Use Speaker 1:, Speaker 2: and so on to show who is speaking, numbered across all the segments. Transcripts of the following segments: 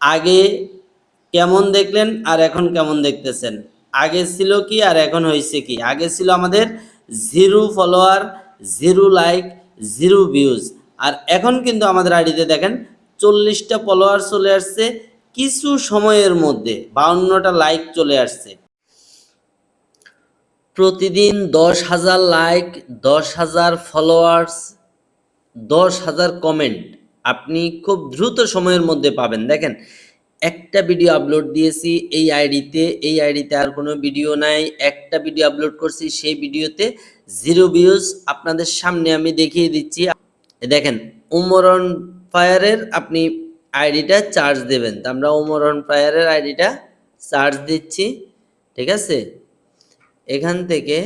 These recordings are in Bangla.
Speaker 1: আগে কেমন দেখলেন আর এখন কেমন দেখতেছেন? আগে ছিল কি আর এখন হয়েছে কি? আগে ছিল আমাদের zero follower, zero like, zero views. আর এখন কিন্তু আমাদের আইডিতে দেখেন চল্লিশটা ফলোয়ার চলে আসছে কিছু সময়ের মধ্যে, বাউন্নটা লাইক চলে আসছে। প্রতিদিন দশ হাজার লাইক, দশ হাজার ফলোয়ার্স, দশ হাজার কমেন্ট। আপনি খুব দ্রুত সময়ের মধ্যে পাবেন। দেখেন, একটা ভিডিও আপলোড দিয়েছি, এই আইডিতে এই আইডিতে আর কোনো ভিডিও নাই। একটা ভিডিও আপলোড করছি, সেই ভিডিওতে জিরো ভিউজ আপনাদের সামনে আমি দেখিয়ে দিচ্ছি। দেখেন উমরন ফায়ারের আপনি আইডিটা চার্জ দেবেন। তো আমরা উমরন ফায়ারের আইডিটা চার্জ দিচ্ছি, ঠিক আছে? এখান থেকে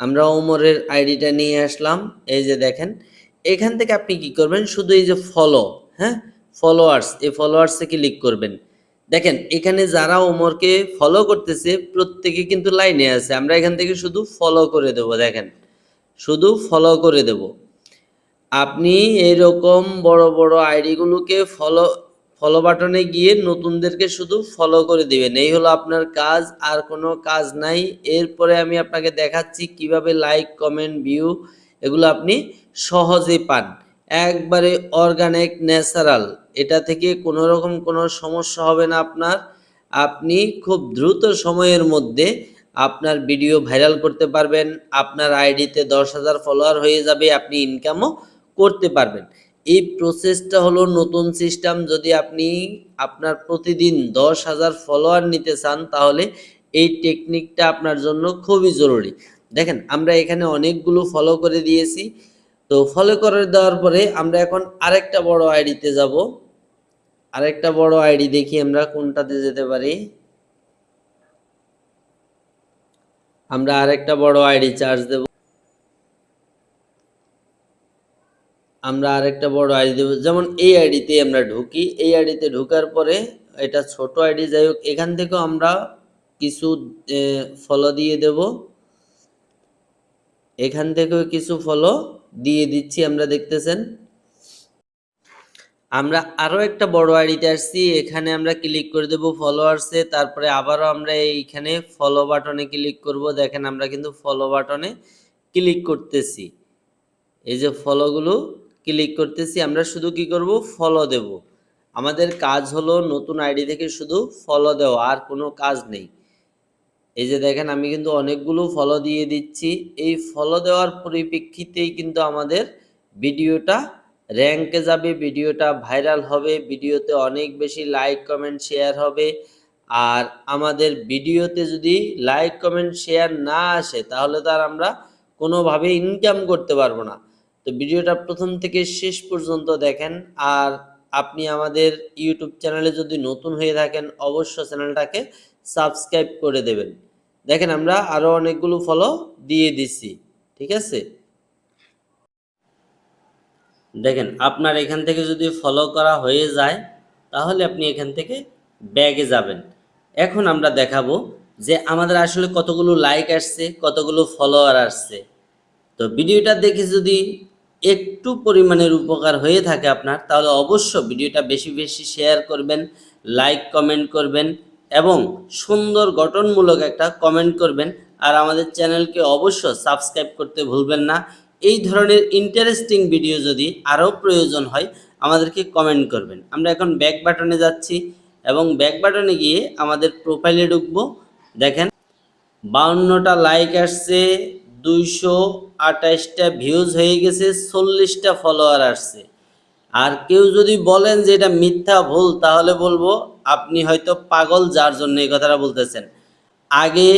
Speaker 1: আমরা ওমরের আইডিটা নিয়ে আসলাম। এই যে দেখেন এখান থেকে আপনি কি করবেন? শুধু এই যে ফলো হ্যাঁ? ফলোয়ার্স এই ফলোয়ার্সে ক্লিক করবেন। দেখেন, এখানে যারা ওমরকে ফলো করতেছে, প্রত্যেকে কিন্তু লাইনে আছে। আমরা এখান থেকে শুধু ফলো করে দেব, দেখেন। শুধু ফলো করে দেব। আপনি এরকম বড় বড় আইডিগুলোকে ফলো ফলো বাটনে গিয়ে নতুনদেরকে শুধু ফলো করে দিবেন। এই হলো আপনার কাজ, আর কোনো কাজ নাই। এরপরে আমি আপনাকে দেখাচ্ছি কীভাবে লাইক কমেন্ট ভিউ এগুলো আপনি সহজে পান। একবারে অর্গানিক ন্যাচারাল এটা থেকে কোনো রকম কোনো সমস্যা হবে না আপনার। আপনি খুব দ্রুত সময়ের মধ্যে আপনার ভিডিও ভাইরাল করতে পারবেন। আপনার আইডিতে দশ হাজার ফলোয়ার হয়ে যাবে, আপনি ইনকামও করতে পারবেন। এই প্রসেসটা হলো নতুন সিস্টেম যদি আপনি আপনার প্রতিদিন দশ হাজার ফলোয়ার নিতে চান, তাহলে এই টেকনিকটা আপনার জন্য খুবই জরুরি। দেখেন, আমরা এখানে অনেকগুলো ফলো করে দিয়েছি। তো ফলো করে দেওয়ার পরে আমরা এখন আরেকটা বড় আইডিতে যাব। আরেকটা বড় আইডি দেখি আমরা কোনটাতে যেতে পারি। আমরা আরেকটা বড় আইডি চার্জ দেব। আমরা আরেকটা বড় আইডি দেব। যেমন এই আইডিতে আমরা ঢুকি। এই আইডিতে ঢোকার পরে এটা ছোট আইডি যাই হোক, এখান থেকেও আমরা কিছু ফলো দিয়ে দেব। এখান থেকেও কিছু ফলো দিয়ে দিচ্ছি, আমরা দেখতেছেন। আমরা আরও একটা বড় আইডিতে আসছি, এখানে আমরা ক্লিক করে দেব ফলোয়ার্সে তারপরে আবারও আমরা এইখানে ফলো বাটনে ক্লিক করব, দেখেন আমরা কিন্তু ফলো বাটনে ক্লিক করতেছি। এই যে ফলোগুলো ক্লিক করতেছি, আমরা শুধু কি করব? ফলো দেব। আমাদের কাজ হলো নতুন আইডি থেকে শুধু ফলো দেওয়া, আর কোনো কাজ নেই। এই যে দেখেন, আমি কিন্তু অনেকগুলো ফলো দিয়ে দিচ্ছি। এই ফলো দেওয়ার পরিপ্রেক্ষিতেই কিন্তু আমাদের ভিডিওটা র্যাঙ্কে যাবে, ভিডিওটা ভাইরাল হবে, ভিডিওতে অনেক বেশি লাইক কমেন্ট শেয়ার হবে। আর আমাদের ভিডিওতে যদি লাইক কমেন্ট শেয়ার না আসে, তাহলে তো আর আমরা কোনোভাবে ইনকাম করতে পারব না। তো ভিডিওটা প্রথম থেকে শেষ পর্যন্ত দেখেন। আর আপনি আমাদের ইউটিউব চ্যানেলে যদি নতুন হয়ে থাকেন অবশ্য চ্যানেলটাকে সাবস্ক্রাইব করে দেবেন। দেখেন আমরা আরও অনেকগুলো ফলো দিয়ে দিছি, ঠিক আছে? দেখেন, আপনার এখান থেকে যদি ফলো করা হয়ে যায়, তাহলে আপনি এখান থেকে ব্যাগে যাবেন। এখন আমরা দেখাবো যে আমাদের আসলে কতগুলো লাইক আসছে, কতগুলো ফলোয়ার আসছে। তো ভিডিওটা দেখে যদি একটু পরিমাণের উপকার হয়ে থাকে আপনার, তাহলে অবশ্য ভিডিওটা বেশি বেশি শেয়ার করবেন লাইক কমেন্ট করবেন এবং সুন্দর গঠনমূলক একটা কমেন্ট করবেন। আর আমাদের চ্যানেলকে অবশ্য সাবস্ক্রাইব করতে ভুলবেন না। এই ধরনের ইন্টারেস্টিং ভিডিও যদি আরও প্রয়োজন হয়, আমাদেরকে কমেন্ট করবেন। আমরা এখন ব্যাক বাটনে যাচ্ছি এবং ব্যাক বাটনে গিয়ে আমাদের প্রোফাইলে ঢুকবো। দেখেন, বাউন্নটা লাইক আসছে, দুইশো আঠাশটা ভিউজ হয়ে গেছে, চল্লিশটা ফলোয়ার আসছে। আর কেউ যদি বলেন যে এটা মিথ্যা ভুল, তাহলে বলব আপনি হয়তো পাগল যার জন্য এই কথাটা বলতেছেন। আগে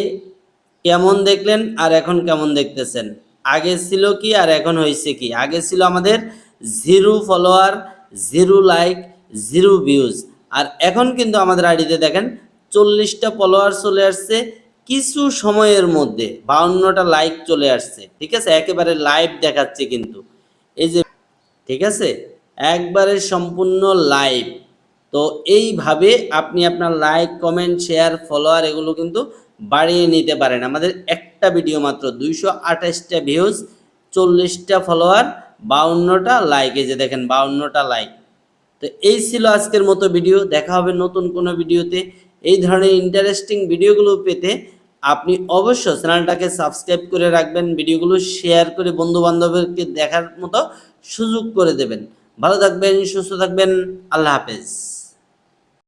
Speaker 1: কেমন দেখলেন আর এখন কেমন দেখতেছেন? আগে ছিল কি আর এখন হয়েছে কি? আগে ছিল আমাদের zero follower, zero like, zero views. আর এখন কিন্তু আমাদের আইডিতে দেখেন চল্লিশটা ফলোয়ার চলে আসছে কিছু সময়ের মধ্যে, বাউন্নটা লাইক চলে আসছে। ঠিক আছে? একেবারে লাইভ দেখাচ্ছে কিন্তু। এই যে, ঠিক আছে? একবারে সম্পূর্ণ লাইভ। তো এইভাবে আপনি আপনার লাইক কমেন্ট শেয়ার ফলোয়ার এগুলো কিন্তু বাড়িয়ে নিতে পারেন। আমাদের একটা ভিডিও মাত্র, দুইশো আঠাশটা ভিউজ চল্লিশটা ফলোয়ার বাউন্নটা লাইক এই যে দেখেন বাউন্নটা লাইক তো এই ছিল আজকের মতো ভিডিও দেখা হবে নতুন কোনো ভিডিওতে এই ধরনের ইন্টারেস্টিং ভিডিওগুলো পেতে আপনি অবশ্য চ্যানেলটাকে সাবস্ক্রাইব করে রাখবেন ভিডিওগুলো শেয়ার করে বন্ধু বান্ধবকে দেখার মতো সুযোগ করে দেবেন। ভালো থাকবেন, সুস্থ থাকবেন, আল্লাহ হাফেজ।